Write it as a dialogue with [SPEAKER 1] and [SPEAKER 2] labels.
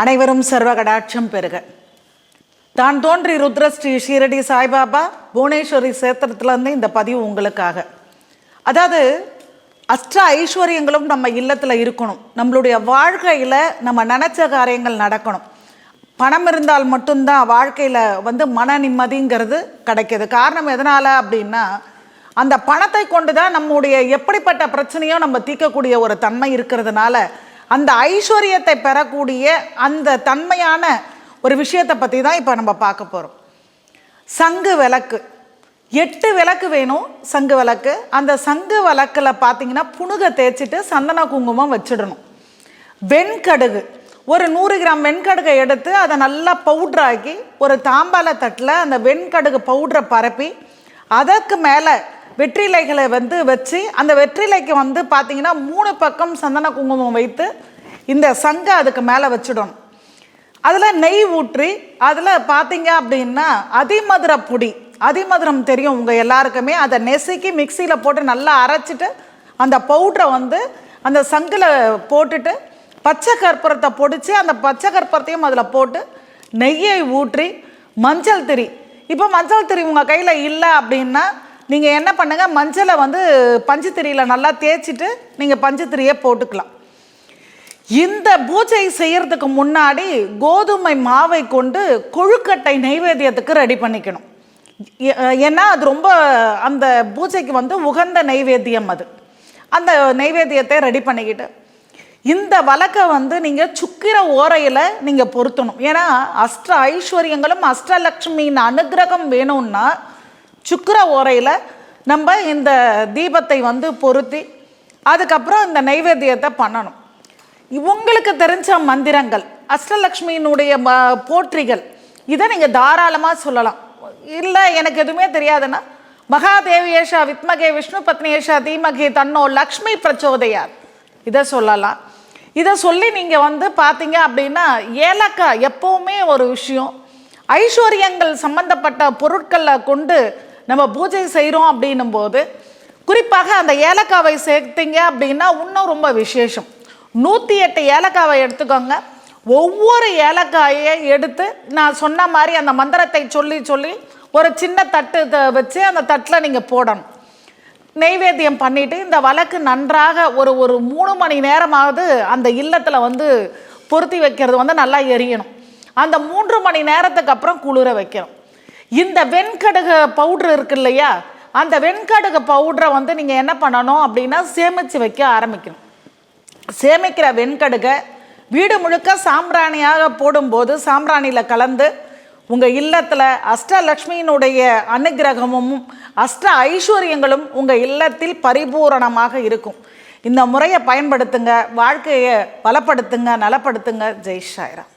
[SPEAKER 1] அனைவரும் சர்வ கடாட்சம் பெறுக. தான் தோன்றி ருத்ர ஸ்ரீ ஷீரடி சாய்பாபா புவனேஸ்வரி சேத்திரத்துலேருந்து இந்த பதிவு உங்களுக்காக. அதாவது அஷ்ட ஐஸ்வர்யங்களும் நம்ம இல்லத்தில் இருக்கணும். நம்மளுடைய வாழ்க்கையில் நம்ம நினச்ச காரியங்கள் நடக்கணும். பணம் இருந்தால் மட்டும்தான் வாழ்க்கையில் வந்து மன நிம்மதிங்கிறது கிடைக்கிது. காரணம் எதனால் அப்படின்னா அந்த பணத்தை கொண்டு தான் நம்முடைய எப்படிப்பட்ட பிரச்சனையும் நம்ம தீர்க்கக்கூடிய ஒரு தன்மை இருக்கிறதுனால அந்த ஐஸ்வர்யத்தை பெறக்கூடிய அந்த தன்மையான ஒரு விஷயத்தை பற்றி தான் இப்போ நம்ம பார்க்க போகிறோம் சங்கு விளக்கு. எட்டு விளக்கு வேணும் சங்கு விளக்கு. அந்த சங்கு விளக்கில் பார்த்தீங்கன்னா புணுகை தேய்ச்சிட்டு சந்தன குங்குமம் வச்சிடணும். வெண்கடுகு. ஒரு நூறு கிராம் வெண்கடுகை எடுத்து அதை நல்லா பவுட்ராக்கி ஒரு தாம்பால தட்டில் அந்த வெண்கடுகு பவுட்ரை பரப்பி அதற்கு மேலே வெற்றிலைகளை வந்து வச்சு அந்த வெற்றிலைக்கு வந்து பார்த்தீங்கன்னா மூணு பக்கம் சந்தன குங்குமம் வைத்து இந்த சங்கை அதுக்கு மேலே வச்சிடணும். அதில் நெய் ஊற்றி அதில் பார்த்தீங்க அப்படின்னா அதிமதுர பொடி. அதிமதுரம் தெரியும் உங்கள் எல்லாருக்குமே. அதை நெசுக்கி மிக்சியில் போட்டு நல்லா அரைச்சிட்டு அந்த பவுட்ரை வந்து அந்த சங்கில் போட்டுட்டு பச்சை கற்பூரத்தை பொடிச்சு அந்த பச்சை கற்பூரத்தையும் அதில் போட்டு நெய்யை ஊற்றி மஞ்சள் திரி. இப்போ மஞ்சள் திரி உங்கள் கையில் இல்லை அப்படின்னா நீங்கள் என்ன பண்ணுங்கள் மஞ்சளை வந்து பஞ்சுத்திரியில் நல்லா தேய்ச்சிட்டு நீங்கள் பஞ்சுத்திரியை போட்டுக்கலாம். இந்த பூஜை செய்கிறதுக்கு முன்னாடி கோதுமை மாவை கொண்டு கொழுக்கட்டை நைவேத்தியத்துக்கு ரெடி பண்ணிக்கணும். ஏன்னா அது ரொம்ப அந்த பூஜைக்கு வந்து உகந்த நைவேத்தியம் அது. அந்த நைவேத்தியத்தை ரெடி பண்ணிக்கிட்டு இந்த வழக்கை வந்து நீங்கள் சுக்கிர ஓரையில் நீங்கள் பொருத்தணும். ஏன்னா அஷ்ட ஐஸ்வர்யங்களும் அஷ்டலக்ஷ்மியின் அனுக்கிரகம் வேணும்னா சுக்கர ஓரையில் நம்ம இந்த தீபத்தை வந்து பொருத்தி அதுக்கப்புறம் இந்த நைவேத்தியத்தை பண்ணணும். உங்களுக்கு தெரிஞ்ச மந்திரங்கள் அஷ்டலக்ஷ்மியினுடைய ம- போற்றிகள் இதை நீங்கள் தாராளமாக சொல்லலாம். இல்லை எனக்கு எதுவுமே தெரியாதுன்னா மகாதேவியேஷா வித்மகே விஷ்ணு பத்னியேஷா தீமகே தன்னோ லக்ஷ்மி பிரச்சோதையார் இதை சொல்லலாம். இதை சொல்லி நீங்கள் வந்து பார்த்தீங்க அப்படின்னா ஏலக்காய் எப்போவுமே ஒரு விஷயம். ஐஸ்வர்யங்கள் சம்பந்தப்பட்ட பொருட்களை கொண்டு நம்ம பூஜை செய்கிறோம் அப்படின்னும் போது குறிப்பாக அந்த ஏலக்காவை சேர்த்திங்க அப்படின்னா இன்னும் ரொம்ப விசேஷம். நூற்றி எட்டு ஏலக்காவை எடுத்துக்கோங்க. ஒவ்வொரு ஏலக்காயை எடுத்து நான் சொன்ன மாதிரி அந்த மந்திரத்தை சொல்லி சொல்லி ஒரு சின்ன தட்டு வச்சு அந்த தட்டில் நீங்கள் போடணும். நெய்வேத்தியம் பண்ணிவிட்டு இந்த வழக்கு நன்றாக ஒரு ஒரு மூணு மணி நேரமாவது அந்த இல்லத்தில் வந்து பொருத்தி வைக்கிறது வந்து நல்லா எரியணும். அந்த மூன்று மணி நேரத்துக்கு அப்புறம் குளிர வைக்கணும். இந்த வெண்கடுகு பவுட்ரு இருக்கு இல்லையா? அந்த வெண்கடுகு பவுட்ரை வந்து நீங்கள் என்ன பண்ணணும் அப்படின்னா சேமித்து வைக்க ஆரம்பிக்கணும். சேமிக்கிற வெண்கடுகை வீடு முழுக்க சாம்பிராணியாக போடும்போது சாம்பிராணியில் கலந்து உங்கள் இல்லத்தில் அஷ்டலக்ஷ்மியினுடைய அனுக்கிரகமும் அஷ்ட ஐஸ்வர்யங்களும் உங்கள் இல்லத்தில் பரிபூரணமாக இருக்கும். இந்த முறையை பயன்படுத்துங்க வாழ்க்கையை பலப்படுத்துங்க நலப்படுத்துங்க. ஜெய் ஷாய்ராம்